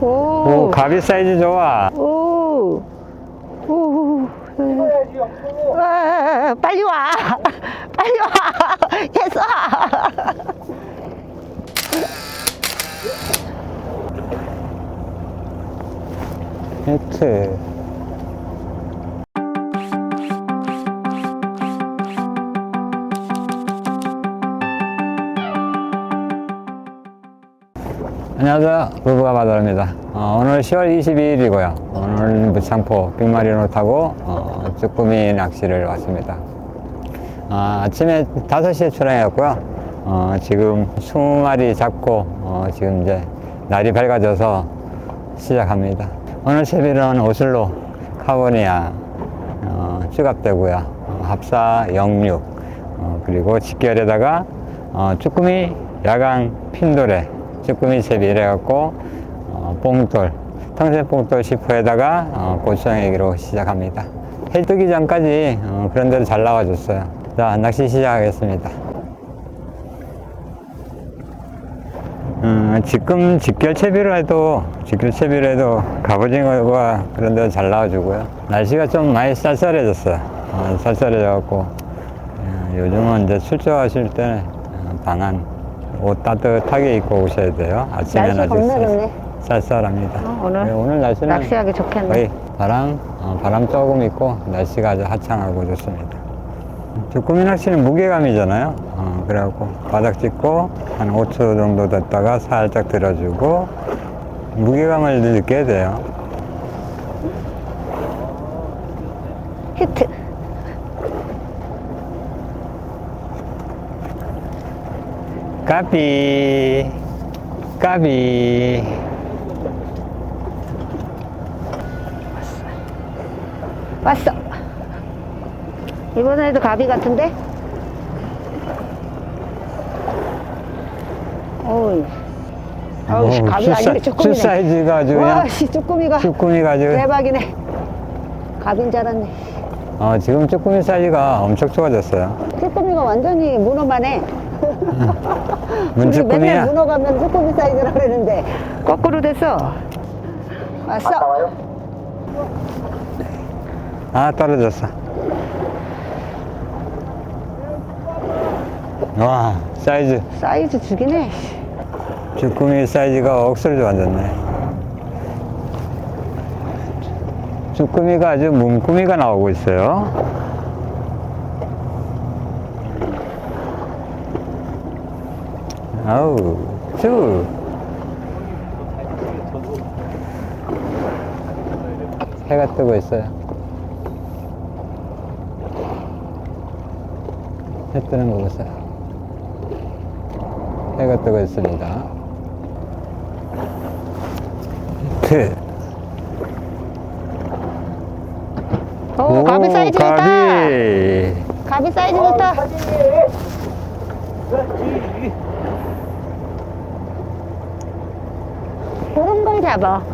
오. 오, 가비 사이즈 좋아. 오. 오. 와, 빨리 와. 빨리 와. 됐어. 히트. 안녕하세요. 부부가 바다입니다. 어, 오늘 10월 22일이고요. 오늘 무창포 빅마리로 타고 어, 쭈꾸미 낚시를 왔습니다. 아, 아침에 5시에 출항했고요. 어, 지금 20마리 잡고 어, 지금 이제 날이 밝아져서 시작합니다. 오늘 채비는 오슬로, 카보니아, 어, 쭈갑대고요. 어, 합사, 영육, 어, 그리고 직결에다가 어, 쭈꾸미, 야강, 핀도레, 쭈꾸미 채비 이래갖고 어, 뽕돌, 통생 뽕돌 10호에다가 어, 고추장애기로 시작합니다. 해 뜨기 전까지 어, 그런 대로 잘 나와줬어요. 자, 낚시 시작하겠습니다. 음, 지금 직결 채비로 해도, 직결 채비로 해도 갑오징어가 그런 데로 잘 나와주고요. 날씨가 좀 많이 쌀쌀해졌어요. 어, 쌀쌀해져갖고, 어, 요즘은 이제 출조하실 때 어, 방한 옷 따뜻하게 입고 오셔야 돼요. 아침에는 날씨 아주 겁나 쌀-. 쌀쌀합니다. 어, 오늘 네, 오늘 날씨는 낚시하기 좋겠네. 거의 바람, 어, 바람 조금 있고 날씨가 아주 화창하고 좋습니다. 주꾸미 낚시는 무게감이잖아요. 어, 그래갖고 바닥 찍고 한 5초 정도 됐다가 살짝 들어주고 무게감을 느껴야 돼요. 히트. 까비, 까비. 왔어. 이번에도 가비 같은데? 어우. 아우, 씨, 어우, 가비 줄 아니네, 쭈꾸미네. 줄 사이즈가 아주 와, 그냥 씨, 쭈꾸미가. 쭈꾸미가 아주 대박이네. 가비인 줄 알았네. 어, 지금 쭈꾸미 사이즈가 엄청 좋아졌어요. 쭈꾸미가 완전히 문어만 해. 우리 맨날. 문어 가면 쭈꾸미 사이즈라 그러는데. 거꾸로 됐어. 왔어. 아 떨어졌어 와 사이즈 사이즈 죽이네. 주꾸미 사이즈가 억수로 좋아졌네 주꾸미가 아주 문꾸미가 나오고 있어요 아우 쭉 해가 뜨고 있어요 해 뜨는 거 보세요. 해가 뜨고 있습니다. 히트. 오, 가비 사이즈 좋다. 가비. 가비 사이즈 좋다. 그런 걸 잡아.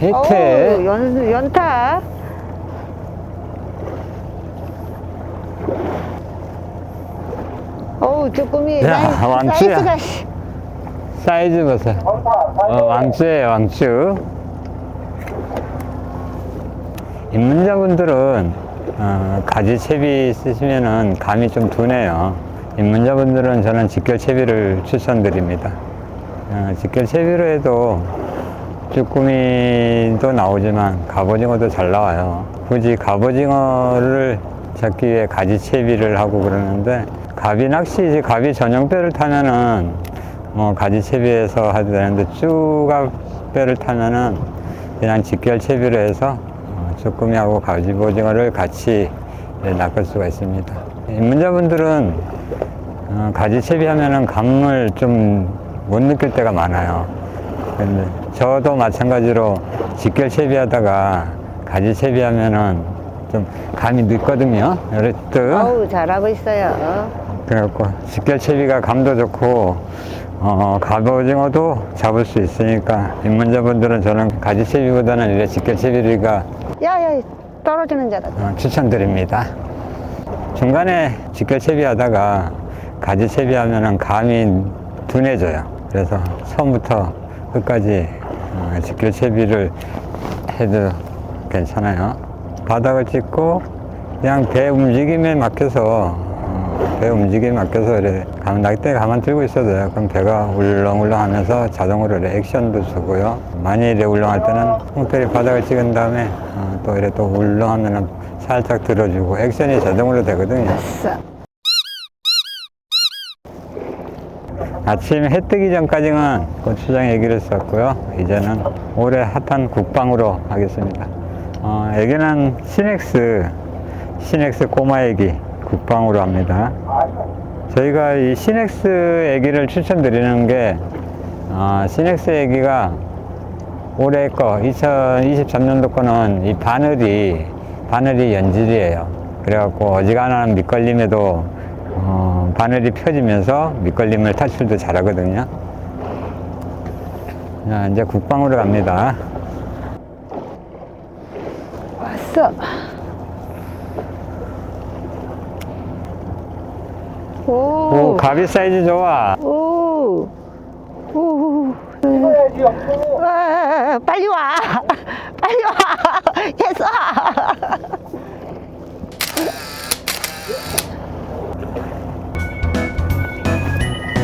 어우, 히트. 연, 연타. 어우, 쭈꾸미. 야, 사이- 왕추야. 사이즈가, 씨. 사이즈 보세요. 어, 왕추예요, 왕추. 입문자분들은 어, 가지 채비 쓰시면은 감이 좀 둔해요. 입문자분들은 저는 직결 채비를 추천드립니다. 어, 직결 채비로 해도 쭈꾸미도 나오지만 갑오징어도 잘 나와요. 굳이 갑오징어를 잡기 위해 가지 채비를 하고 그러는데 가비 낚시, 가비 전용배를 타면은 뭐 가지 채비에서 해도 되는데 쭈갑배를 타면은 그냥 직결 채비로 해서 어, 쭈꾸미하고 가지오징어를 같이 예, 낚을 수가 있습니다. 입문자분들은 어, 가지 채비 하면은 감을 좀 못 느낄 때가 많아요. 근데 저도 마찬가지로 직결 채비 하다가 가지 채비 하면은 좀 감이 늦거든요. 어우, 잘하고 있어요. 그래갖고 직결 채비가 감도 좋고 어, 갑오징어도 잡을 수 있으니까 입문자분들은 저는 가지 채비보다는 이래 직결 채비가 야, 야, 떨어지는 줄 알았다. 어, 추천드립니다. 중간에 직결 채비하다가 가지 채비 하면은 감이 둔해져요. 그래서 처음부터 끝까지 어, 직교채비를 해도 괜찮아요. 바닥을 찍고 그냥 배 움직임에 맡겨서 어, 배 움직임에 맡겨서 이렇게 가만 낙대 가만 들고 있어도 돼요. 그럼 배가 울렁울렁 하면서 자동으로 액션도 주고요. 많이 이렇게 울렁할 때는 홍태리 바닥을 찍은 다음에 어, 또 이렇게 또 울렁 하면은 살짝 들어주고 액션이 자동으로 되거든요. 아싸. 아침 해 뜨기 전까지는 고추장 얘기를 썼고요. 이제는 올해 핫한 국방으로 하겠습니다. 어, 애기는 시넥스, 시넥스 꼬마 애기 국방으로 합니다. 저희가 이 시넥스 애기를 추천드리는 게, 어, 시넥스 애기가 올해 거, 2023년도 거는 이 바늘이, 바늘이 연질이에요. 그래갖고 어지간한 밑걸림에도 어, 바늘이 펴지면서 밑걸림을 탈출도 잘하거든요. 자, 이제 국방으로 갑니다. 왔어. 오. 오, 가비 사이즈 좋아. 오. 오. 와, 빨리 와. 빨리 와. 됐어.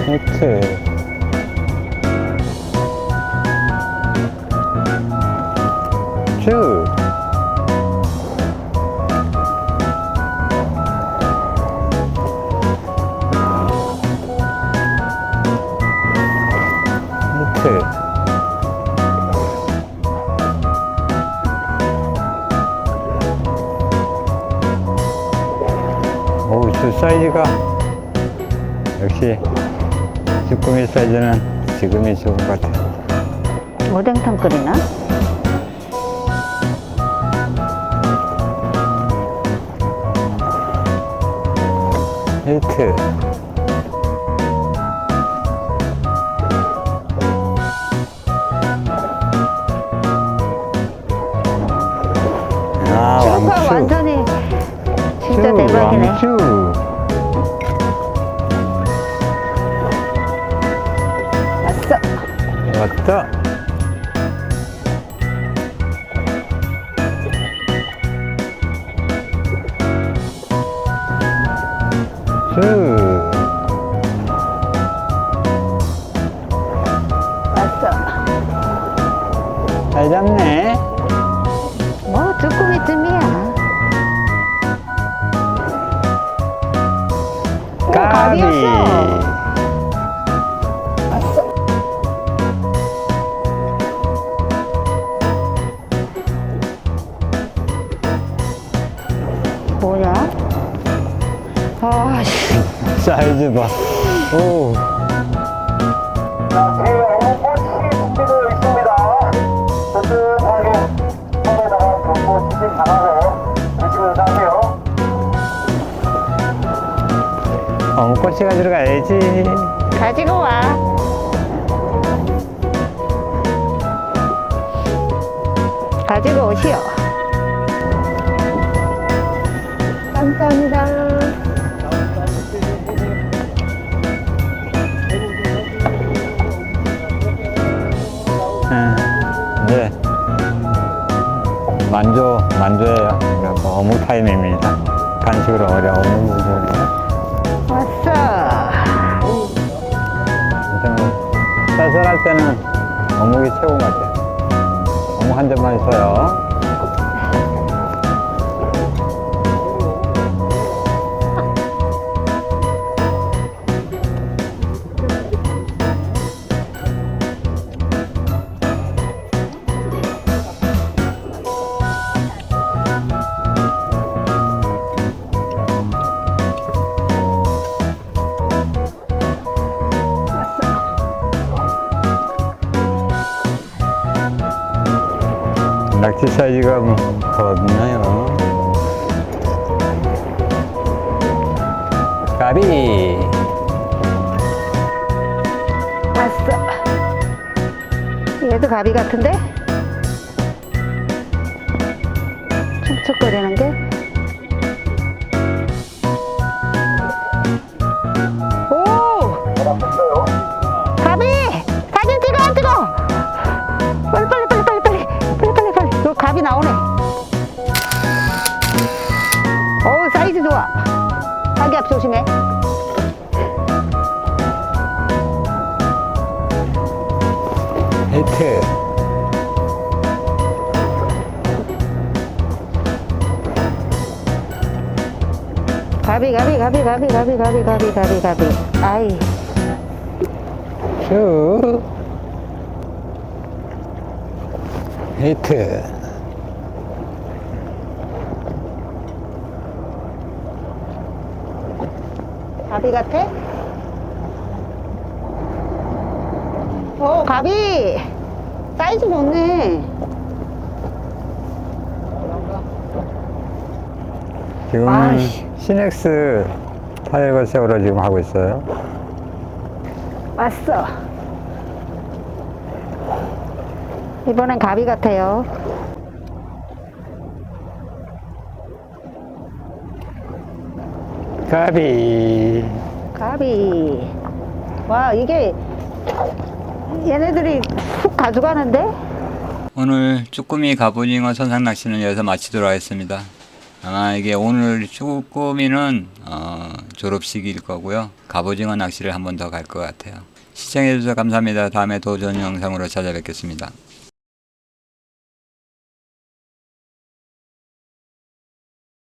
히트. 어우, 저 사이즈가 역시 쭈꾸미 사이즈는 지금이 좋은 것 같아. 오뎅탕 끓이나? 히트. 아, 왕추. 완전히 진짜 쭈, 대박이네. 왕추. 왔다. 쭈. 왔어. 잘 잡네. 사이즈 봐. 오. 어, 꼬치가 들어가야지. 가지고 와. 가지고 오시오. 감사합니다. 만조, 만조예요. 그래서 어묵 타임입니다. 간식으로 어려 어묵 주세요. 왔어. 쌀쌀할 때는 어묵이 최고인 것 같아요. 어묵 한 점만 있어요. 낙지 사이즈가 뭐더 없나요? 까비! 왔어. 얘도 가비 같은데? 조심해. 히트. 가비, 가비, 가비, 가비, 가비, 가비, 가비, 가비, 가비. 아이, 슈. 히트. 가비 같아? 오, 가비! 사이즈 좋네. 지금 아이씨. 시넥스 타이거 새우를 지금 하고 있어요. 왔어. 이번엔 가비 같아요. 가비. 가비. 와, 이게 얘네들이 훅 가져가는데? 오늘 쭈꾸미 갑오징어 선상 낚시는 여기서 마치도록 하겠습니다. 아마 이게 오늘 쭈꾸미는 어, 졸업식일 거고요. 갑오징어 낚시를 한 번 더 갈 것 같아요. 시청해주셔서 감사합니다. 다음에 도전 영상으로 찾아뵙겠습니다.